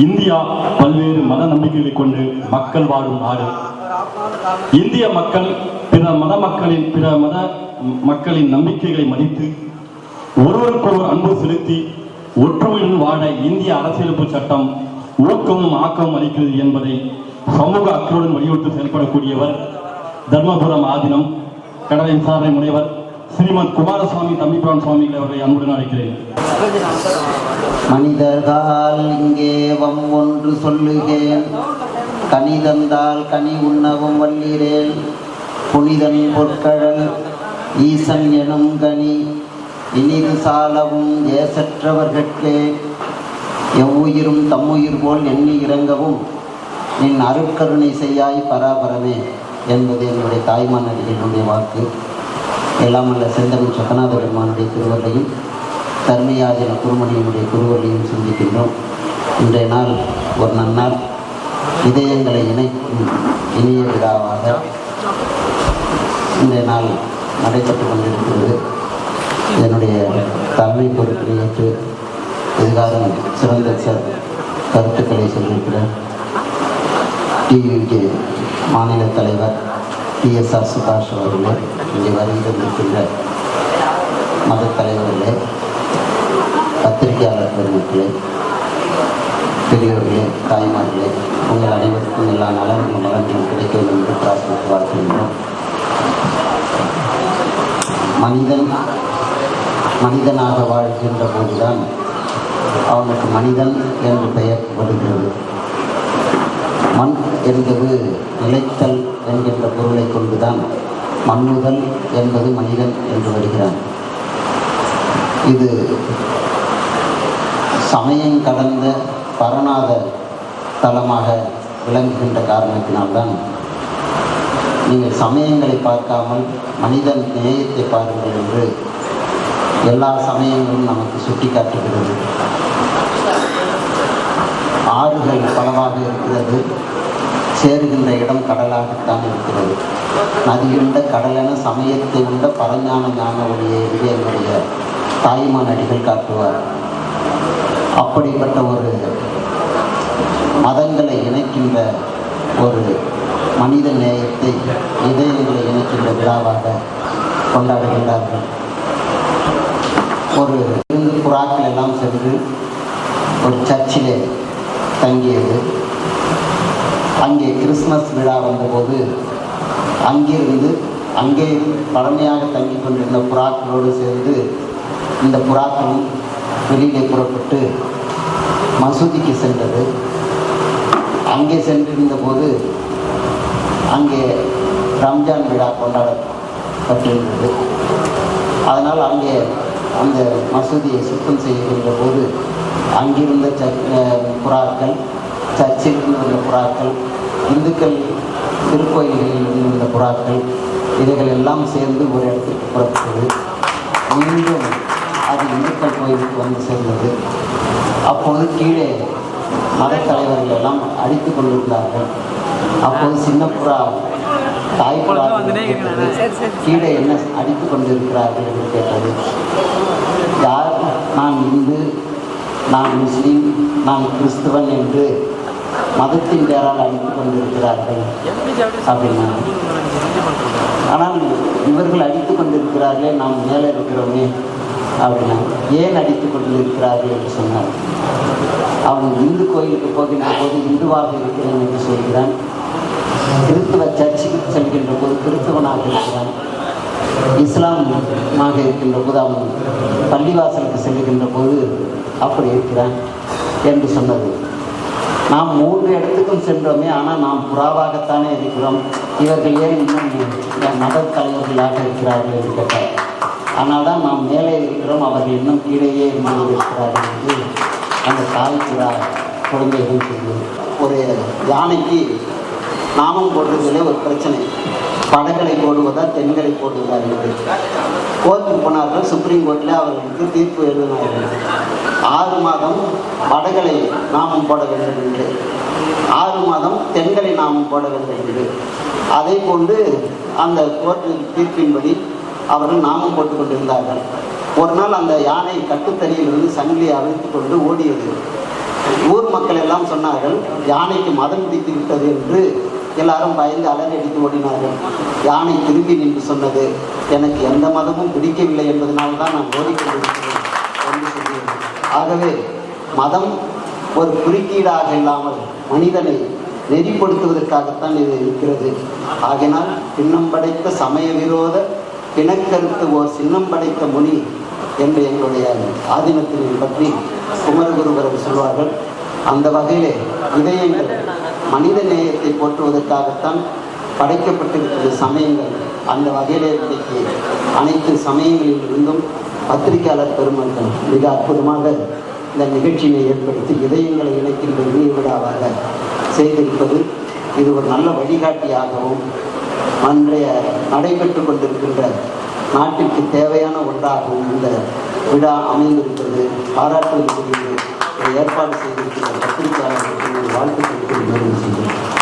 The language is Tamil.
இந்தியா பல்வேறு மத நம்பிக்கைகளை கொண்டு மக்கள் வாழும் நாடு. இந்திய மக்கள் பிற மத மக்களின் பிற மத மக்களின் நம்பிக்கைகளை மதித்து ஒருவருக்கொருவர் அன்பு செலுத்தி ஒற்றுமையுடன் வாழ இந்திய அரசியலமைப்பு சட்டம் ஊக்கமும் ஆக்கமும் அளிக்கிறது என்பதை சமூக அக்கறையுடன் வலியுறுத்தி செயல்படக்கூடியவர் தர்மபுரம் ஆதீனம் கடலை விசாரணை முனைவர் ஸ்ரீமத் குமாரசுவாமி தம்பிபுரான் சுவாமிகளை அவர்களை அன்புடன் அழைக்கிறேன். மனிதர்கள் இங்கே வம் ஒன்று சொல்லுகேன். கனி தந்தால் கனி உண்ணவும் வல்லிறேன் புனிதன் பொற்கழல் ஈசன் எனும் கனி. இனிது சாலவும் ஏசற்றவர்கட்கே எவ்வுயிரும் தம்முயிர் போல் எண்ணி இறங்கவும் நின் அருட்கருணை செய்யாய் பராபரமே என்பது என்னுடைய தாய்மானடிகளுடைய வாக்கு. எல்லாம் அல்ல செந்தமிழ் சக்கநாத பெருமானுடைய திருவள்ளையும் தர்மயாஜன குருமணியினுடைய குருவர்களையும் சிந்திக்கின்றோம். இன்றைய நாள் ஒரு நன்னாள். இதயங்களை இணைக்கும் இனிய விழாவாக இன்றைய நாள் நடைபெற்று கொண்டிருக்கிறது. என்னுடைய தலைமை பொறுப்பினை ஏற்று எதிர்காலம் சிறந்த கருத்துக்களை சொல்லியிருக்கிற டிவிக்கு மாநில தலைவர் டிஎஸ்ஆர் சுபாஷ் அவர்கள். இங்கே வருகின்ற மத தலைவர்களே பத்திரிகையாளர் பெருமக்களே பெரியோர்களே தாய்மார்களே உங்கள் அனைவருக்கும் எல்லா நலனும் நலன்களும் கிடைக்க வேண்டும் என்று பிரார்த்தித்து வாழ்த்துகின்றோம். மனிதன் மனிதனாக வாழ்கின்ற போதுதான் அவனுக்கு மனிதன் என்று பெயர் வருகிறது. மண் என்பது நிலைத்தல் என்கின்ற பொருளை கொண்டுதான் மண்ணுதல் என்பது மனிதன் என்று வருகிறார். இது சமயம் கடந்த பரநாத தலமாக விளங்குகின்ற காரணத்தினால்தான் நீங்கள் சமயங்களை பார்க்காமல் மனிதன் நேயத்தை பாருங்கள் என்று எல்லா சமயங்களும் நமக்கு சுட்டி காட்டுகிறது ஆறுகள் பலவாக இருக்கிறது. சேருகின்ற இடம் கடலாகத்தான் இருக்கிறது. நதியுண்ட கடலென சமயத்தை உண்ட பரஞான ஞான ஒளியை என்று என்னுடைய தாய்மான் அடிகள் காட்டுவார். அப்படிப்பட்ட ஒரு மதங்களை இணைக்கின்ற ஒரு மனித நேயத்தை இதயங்களை இணைக்கின்ற விழாவாக கொண்டாடுகின்றார்கள். ஒரு இருந்து புறாக்கள் எல்லாம் சென்று ஒரு சர்ச்சிலே தங்கியது. அங்கே கிறிஸ்மஸ் விழா வந்தபோது அங்கிருந்து அங்கே பழமையாக தங்கி கொண்டிருந்த புறாக்களோடு சேர்ந்து இந்த புறாக்களும் வெளியிலே புறப்பட்டு மசூதிக்கு சென்றது. அங்கே சென்றிருந்த போது அங்கே ரம்ஜான் விழா கொண்டாடப்பட்டிருந்தது. அதனால் அங்கே அந்த மசூதியை சுத்தம் செய்கின்ற போது அங்கிருந்த சர்ச் புறாக்கள் சர்ச்சில் இருந்த புறாக்கள் இந்துக்கள் திருக்கோயில்களில் இருந்த புறாக்கள் இவைகள் எல்லாம் சேர்ந்து ஒரு இடத்துக்கு புறப்பட்டது. மீண்டும் அது இந்துக்கள் கோயிலுக்கு வந்து சேர்ந்தது. அப்போது கீழே மதத்தலைவர்கள் எல்லாம் அடித்து கொண்டிருந்தார்கள். அப்போது சின்ன புறா தாய்ப்புறா கீழே என்ன அடித்து கொண்டிருக்கிறார்கள் என்று கேட்டது. யார்? நான் இந்து நான் முஸ்லீம் நான் கிறிஸ்துவன் என்று மதத்தின் பேரால் அடித்து கொண்டிருக்கிறார்கள். அப்படின்னா. ஆனால் இவர்கள் அடித்து கொண்டிருக்கிறார்களே நாம் மேலே இருக்கிறோமே அப்படின்னா. ஏன் அடித்து கொண்டிருக்கிறார்கள் என்று சொன்னார். அவன் இந்து கோயிலுக்கு போகின்ற போது இந்துவாக இருக்கிறேன் என்று சொல்கிறான். கிறிஸ்துவ சர்ச்சுக்கு செல்கின்ற போது கிறிஸ்தவனாக இருக்கிறான். இஸ்லாமாக இருக்கின்ற போது அவன் பள்ளிவாசலுக்கு செல்கின்ற போது அப்படி இருக்கிறான் என்று சொன்னது. நாம் மூன்று இடத்துக்கும் சென்றோமே ஆனால் நாம் புறாவாகத்தானே இருக்கிறோம். இவர்கள் ஏன் இன்னும் மத தலைவர்களாக இருக்கிறார்கள் என்று கேட்டார். ஆனால் தான் நாம் மேலே இருக்கிறோம் அவர்கள் இன்னும் கீழேயே இருந்து இருக்கிறார்கள் என்று அந்த தாய் புறா குழந்தைகள் சொல்லுவது ஒரு யானைக்கு நாமம் போடுறதுல ஒரு பிரச்சனை. வடகளை போடுவதா தென்களை போடுவதா என்று கோர்ட்டுக்கு போனார்கள். சுப்ரீம் கோர்ட்டில் அவர்களுக்கு தீர்ப்பு எழுதினார்கள். ஆறு மாதம் வடகளை நாமம் போட வேண்டும் என்று. ஆறு மாதம் தென்களை நாமம் போட வேண்டும் என்று. அதை கொண்டு அந்த கோர்ட்டு தீர்ப்பின்படி அவர்கள் நாமம் போட்டுக் கொண்டிருந்தார்கள். ஒரு நாள் அந்த யானை கட்டுத்தறியிலிருந்து சங்கிலியை அவிழ்த்து கொண்டு ஓடியது. ஊர் மக்கள் எல்லாம் சொன்னார்கள் யானைக்கு மதம் பிடித்து விட்டது என்று எல்லாரும் பயந்து அலறடித்து ஓடினார்கள். யானை திரும்பி நின்று சொன்னது எனக்கு எந்த மதமும் பிடிக்கவில்லை என்பதனால் தான் நான் ஓடிக்கொண்டிருக்கிறேன் என்று ஆகவே மதம் ஒரு குறுக்கீடாக இல்லாமல் மனிதனை நெறிப்படுத்துவதற்காகத்தான் இது இருக்கிறது. ஆகினால் பின்னம் படைத்த சமய விரோத பிணக்கருத்து ஓர் சின்னம் படைத்த மொழி என்று எங்களுடைய ஆதினத்தினை பற்றி குமரகுருவரர் சொல்வார்கள். அந்த வகையிலே இதயங்கள் மனித நேயத்தை போற்றுவதற்காகத்தான் படைக்கப்பட்டிருக்கிற சமயங்கள் அந்த வகையிலே இன்றைக்கு அனைத்து சமயங்களில் இருந்தும் பத்திரிகையாளர் பெருமக்கள் மிக அற்புதமாக இந்த நிகழ்ச்சியினை ஏற்படுத்தி இதயங்களை இணைக்கின்ற விழாவாக செய்திருப்பது இது ஒரு நல்ல வழிகாட்டியாகவும் அன்றைய நடைபெற்று கொண்டிருக்கின்ற நாட்டிற்கு தேவையான ஒன்றாகவும் இந்த விழா அமைந்திருக்கிறது. ஏற்பாடு செய்திருக்கிற பத்திரிகையாளர்களுக்கு வாழ்த்து கொடுத்து